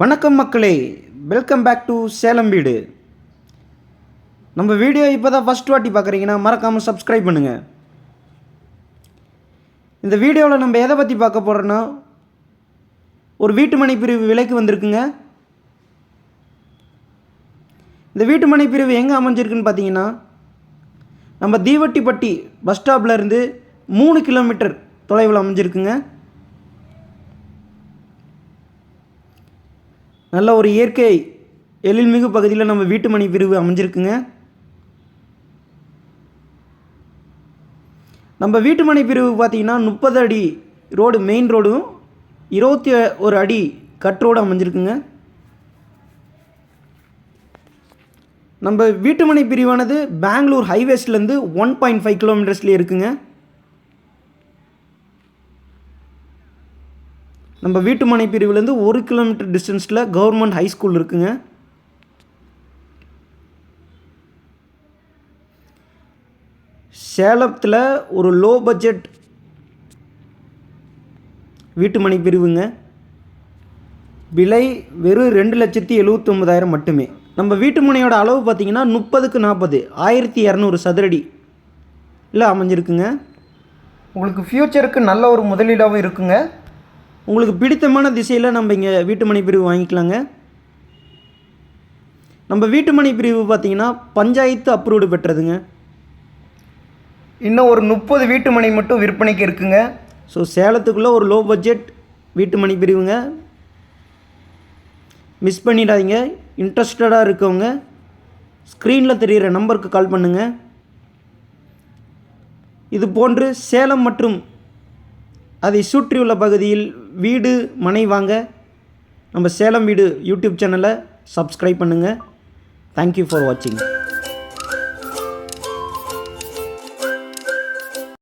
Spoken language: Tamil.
வணக்கம் மக்களே. வெல்கம் பேக் டு சேலம் வீடு. நம்ம வீடியோ இப்போ தான் ஃபஸ்ட் வாட்டி பார்க்குறீங்கன்னா மறக்காமல் சப்ஸ்கிரைப் பண்ணுங்கள் இந்த வீடியோவில் நம்ம எதை பற்றி பார்க்க போகிறோன்னா ஒரு வீட்டு மனைப்பிரிவு பிரிவு விலைக்கு வந்திருக்குங்க. இந்த வீட்டு மனைப்பிரிவு எங்கே அமைஞ்சிருக்குன்னு பார்த்தீங்கன்னா நம்ம தீவட்டிப்பட்டி பஸ் ஸ்டாப்லேருந்து மூணு கிலோமீட்டர் தொலைவில் அமைஞ்சிருக்குங்க. நல்ல ஒரு இயற்கை எழில்மிகு பகுதியில் நம்ம வீட்டு மனை பிரிவு அமைஞ்சிருக்குங்க. நம்ம வீட்டு மனை பிரிவு பார்த்திங்கன்னா முப்பது அடி ரோடு மெயின் ரோடும் இருபத்தி ஒரு அடி கட்ரோடு அமைஞ்சிருக்குங்க. நம்ம வீட்டுமனை பிரிவானது பெங்களூர் ஹைவேஸ்லேருந்து ஒன் பாயிண்ட் ஃபைவ் கிலோமீட்டர்ஸ்லேயே இருக்குங்க. நம்ம வீட்டுமனை பிரிவுலேருந்து ஒரு கிலோமீட்டர் டிஸ்டன்ஸில் கவர்மெண்ட் ஹை ஸ்கூல் இருக்குங்க. சேலத்தில் ஒரு லோ பட்ஜெட் வீட்டு மனை பிரிவுங்க. விலை வெறும் ரெண்டு லட்சத்தி எழுவத்தொம்பதாயிரம் மட்டுமே. நம்ம வீட்டு மனையோட அளவு பார்த்தீங்கன்னா முப்பதுக்கு நாற்பது ஆயிரத்தி இரநூறு சதுரடி இல்லை அமைஞ்சிருக்குங்க. உங்களுக்கு ஃப்யூச்சருக்கு நல்ல ஒரு முதலீடாகவும் இருக்குங்க. உங்களுக்கு பிடித்தமான திசையில் நம்ம இங்கே வீட்டு மனை பிரிவு வாங்கிக்கலாங்க. நம்ம வீட்டு மனை பிரிவு பார்த்தீங்கன்னா பஞ்சாயத்து அப்ரூவ்டு பெற்றதுங்க. இன்னும் ஒரு முப்பது வீட்டு மனை மட்டும் விற்பனைக்கு இருக்குங்க. ஸோ சேலத்துக்குள்ளே ஒரு லோ பட்ஜெட் வீட்டு மணி பிரிவுங்க மிஸ் பண்ணிடாதீங்க இன்ட்ரெஸ்டடாக இருக்கவங்க ஸ்க்ரீனில் தெரிகிற நம்பருக்கு கால் பண்ணுங்கள் இது போன்று சேலம் மற்றும் அதை சுற்றியுள்ள பகுதியில் வீடு மனை வாங்க நம்ம சேலம் வீடு யூடியூப் சேனலை சப்ஸ்கிரைப் பண்ணுங்கள் தேங்க்யூ ஃபார் வாட்சிங்